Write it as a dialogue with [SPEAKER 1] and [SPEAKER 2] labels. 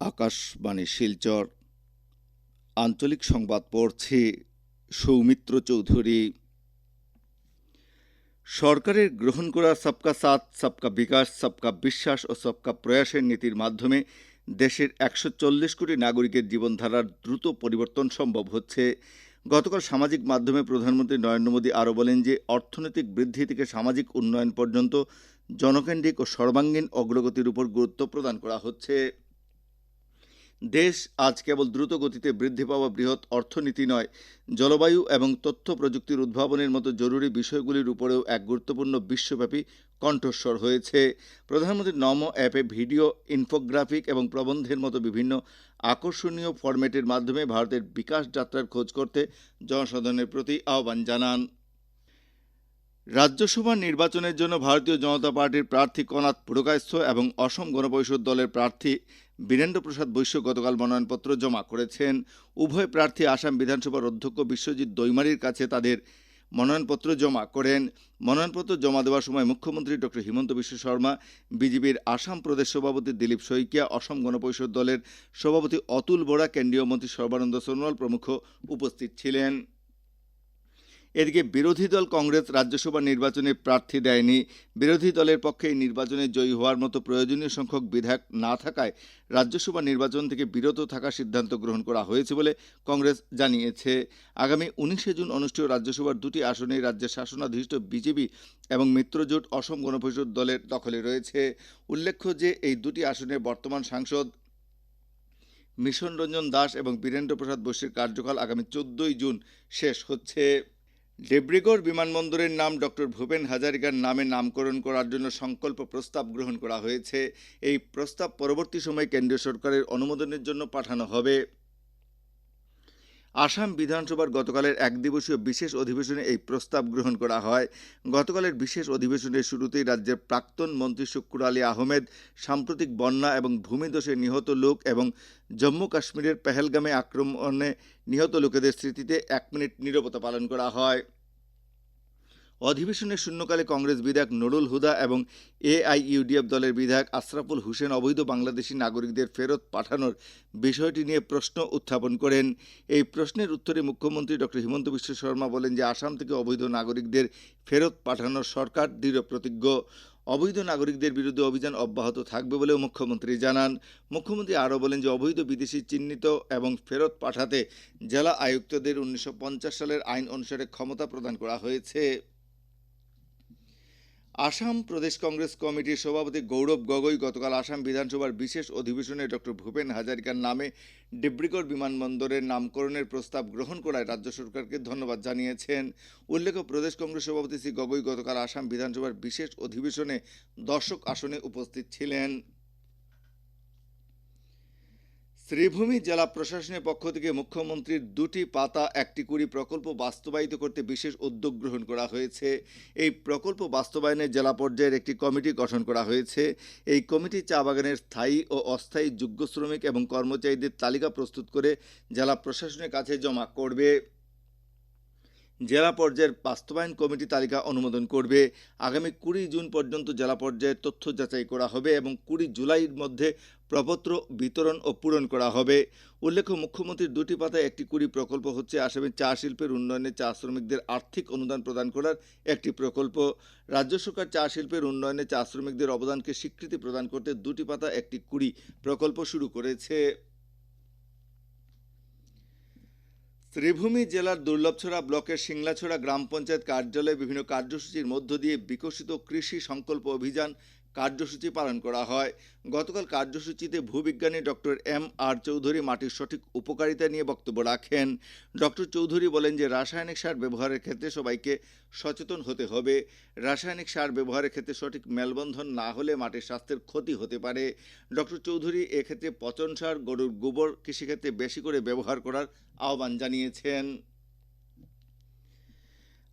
[SPEAKER 1] আকাশবাণী শিলচর। আঞ্চলিক সংবাদ পড়ছে সৌমিত্র চৌধুরী। সরকারের গ্রহণ করা সবকা সাথ, সবকা বিকাশ, সবকা বিশ্বাস ও সবকা প্রয়াসের নীতির মাধ্যমে দেশের একশো চল্লিশ কোটি নাগরিকের জীবনধারার দ্রুত পরিবর্তন সম্ভব হচ্ছে। গতকাল সামাজিক মাধ্যমে প্রধানমন্ত্রী নরেন্দ্র মোদী আরও বলেন যে, অর্থনৈতিক বৃদ্ধি থেকে সামাজিক উন্নয়ন পর্যন্ত জনকেন্দ্রিক ও সর্বাঙ্গীন অগ্রগতির উপর গুরুত্ব প্রদান করা হচ্ছে। দেশ আজ কেবল দ্রুত গতিতে বৃদ্ধি পাওয়া বৃহৎ অর্থনীতি নয়, জলবায়ু এবং তথ্য প্রযুক্তির উদ্ভাবনের মতো জরুরি বিষয়গুলির উপরেও এক গুরুত্বপূর্ণ বিশ্বব্যাপী কণ্ঠস্বর হয়েছে। প্রধানমন্ত্রী নমো অ্যাপে ভিডিও, ইনফোগ্রাফিক এবং প্রবন্ধের মতো বিভিন্ন আকর্ষণীয় ফরম্যাটের মাধ্যমে ভারতের বিকাশ যাত্রার খোঁজ করতে জনসাধারণের প্রতি আহ্বান জানান। রাজ্যসভা নির্বাচনের জন্য ভারতীয় জনতা পার্টির প্রার্থী কনাথ পুরকায়স্থ এবং অসম গণপরিষদ দলের প্রার্থী বীরেন্দ্র প্রসাদ বৈশ্য গতকাল মনোনয়নপত্র জমা করেছেন। উভয় প্রার্থী আসাম বিধানসভার অধ্যক্ষ বিশ্বজিৎ দৈমারির কাছে তাদের মনোনয়নপত্র জমা করেন। মনোনয়নপত্র জমা দেওয়ার সময় মুখ্যমন্ত্রী ডক্টর হিমন্ত বিশ্ব শর্মা, বিজেপির আসাম প্রদেশ সভাপতি দিলীপ শইকিয়া, অসম গণপরিষদ দলের সভাপতি অতুল বোরা কেন্দ্রীয় মন্ত্রী সর্বানন্দ সোনোয়াল প্রমুখ উপস্থিত ছিলেন। এদিকে বিরোধী দল কংগ্রেস রাজ্যসভা নির্বাচনে প্রার্থী দেয়নি। বিরোধী দলের পক্ষে এই নির্বাচনে জয়ী হওয়ার মতো প্রয়োজনীয় সংখ্যক বিধায়ক না থাকায় রাজ্যসভা নির্বাচন থেকে বিরত থাকার সিদ্ধান্ত গ্রহণ করা হয়েছে বলে কংগ্রেস জানিয়েছে। আগামী উনিশে জুন অনুষ্ঠেয় রাজ্যসভার দুটি আসনে রাজ্যের শাসনাধীষ্ঠ বিজেপি এবং মিত্রজোট অসম গণপরিষদ দলের দখলে রয়েছে। উল্লেখ্য যে এই দুটি আসনে বর্তমান সাংসদ মিশন রঞ্জন দাস এবং বীরেন্দ্র প্রসাদ বসির কার্যকাল আগামী চোদ্দই জুন শেষ হচ্ছে। ডেব্রিগড় বিমানবন্দরের নাম ডক্টর ভূপেন হাজারিকার নামে নামকরণ করার জন্য সংকল্প প্রস্তাব গ্রহণ করা হয়েছে। এই প্রস্তাব পরবর্তী সময়ে কেন্দ্রীয় সরকারের অনুমোদনের জন্য পাঠানো হবে। আসাম বিধানসভার গতকালের এক দিবসীয় বিশেষ অধিবেশনে এই প্রস্তাব গ্রহণ করা হয়। গতকালের বিশেষ অধিবেশনের শুরুতেই রাজ্যের প্রাক্তন মন্ত্রী শুক্কুর আলী আহমেদ, সাম্প্রতিক বন্যা এবং ভূমিদোষে নিহত লোক এবং জম্মু কাশ্মীরের পেহেলগামে আক্রমণে নিহত লোকেদের স্মৃতিতে এক মিনিট নীরবতা পালন করা হয়। অধিবেশনের শূন্যকালে কংগ্রেস বিধায়ক নুরুল হুদা এবং এআইইউডিএফ দলের বিধায়ক আশরাফুল হুসেন অবৈধ বাংলাদেশি নাগরিকদের ফেরত পাঠানোর বিষয়টি নিয়ে প্রশ্ন উত্থাপন করেন। এই প্রশ্নের উত্তরে মুখ্যমন্ত্রী ডক্টর হিমন্ত বিশ্ব শর্মা বলেন যে, আসাম থেকে অবৈধ নাগরিকদের ফেরত পাঠানোর সরকার দৃঢ় প্রতিজ্ঞ। অবৈধ নাগরিকদের বিরুদ্ধে অভিযান অব্যাহত থাকবে বলেও মুখ্যমন্ত্রী জানান। মুখ্যমন্ত্রী আরও বলেন যে, অবৈধ বিদেশি চিহ্নিত এবং ফেরত পাঠাতে জেলা আয়ুক্তদের উনিশশো পঞ্চাশ সালের আইন অনুসারে ক্ষমতা প্রদান করা হয়েছে। আসাম প্রদেশ কংগ্রেস কমিটির সভাপতি গৌরব গগৈ গতকাল আসাম বিধানসভার বিশেষ অধিবেশনে ডক্টর ভূপেন হাজারিকার নামে ডিব্রিগড় বিমানবন্দরের নামকরণের প্রস্তাব গ্রহণ করায় রাজ্য সরকারকে ধন্যবাদ জানিয়েছেন। উল্লেখ্য, প্রদেশ কংগ্রেস সভাপতি শ্রী গগৈ গতকাল আসাম বিধানসভার বিশেষ অধিবেশনে দর্শক আসনে উপস্থিত ছিলেন। শ্রীভূমি জেলা প্রশাসনের পক্ষ থেকে মুখ্যমন্ত্রীর দুটি পাতা, একটি কুড়ি প্রকল্প বাস্তবায়িত করতে বিশেষ উদ্যোগ গ্রহণ করা হয়েছে। এই প্রকল্প বাস্তবায়নে জেলা পর্যায়ের একটি কমিটি গঠন করা হয়েছে। এই কমিটি চা বাগানের স্থায়ী ও অস্থায়ী যোগ্য শ্রমিক এবং কর্মচারীদের তালিকা প্রস্তুত করে জেলা প্রশাসনের কাছে জমা করবে। জেলা পর্যায়ের বাস্তবায়ন কমিটি তালিকা অনুমোদন করবে। আগামী কুড়ি জুন পর্যন্ত জেলা পর্যায়ের তথ্য যাচাই করা হবে এবং কুড়ি জুলাইয়ের মধ্যে প্রপত্র বিতরণ ও পূরণ করা হবে। উল্লেখ্য, মুখ্যমন্ত্রীর দুটি পাতায় একটি কুড়ি প্রকল্প হচ্ছে আসামের চা শিল্পের উন্নয়নে চা শ্রমিকদের আর্থিক অনুদান প্রদান করার একটি প্রকল্প। রাজ্য সরকার চা শিল্পের উন্নয়নে চা শ্রমিকদের অবদানকে স্বীকৃতি প্রদান করতে দুটি পাতা একটি কুড়ি প্রকল্প শুরু করেছে। শ্রীভূমি জেলার দুর্লভছড়া ব্লকের সিংলাছড়া গ্রাম পঞ্চায়েত কার্যালয়ে বিভিন্ন কার্যসূচির মধ্য দিয়ে বিকশিত কৃষি সংকল্প অভিযান কার্যসূচি পালন করা হয়। গতকাল কার্যসূচিতে ভূবিজ্ঞানী ডক্টর এম আর চৌধুরী মাটির সঠিক উপকারিতা নিয়ে বক্তব্য রাখেন। ডক্টর চৌধুরী বলেন যে, রাসায়নিক সার ব্যবহারের ক্ষেত্রে সবাইকে সচেতন হতে হবে। রাসায়নিক সার ব্যবহারের ক্ষেত্রে সঠিক মেলবন্ধন না হলে মাটির স্বাস্থ্যের ক্ষতি হতে পারে। ডক্টর চৌধুরী এক্ষেত্রে পচন সার, গরুর গোবর কৃষিক্ষেত্রে বেশি করে ব্যবহার করার আহ্বান জানিয়েছেন।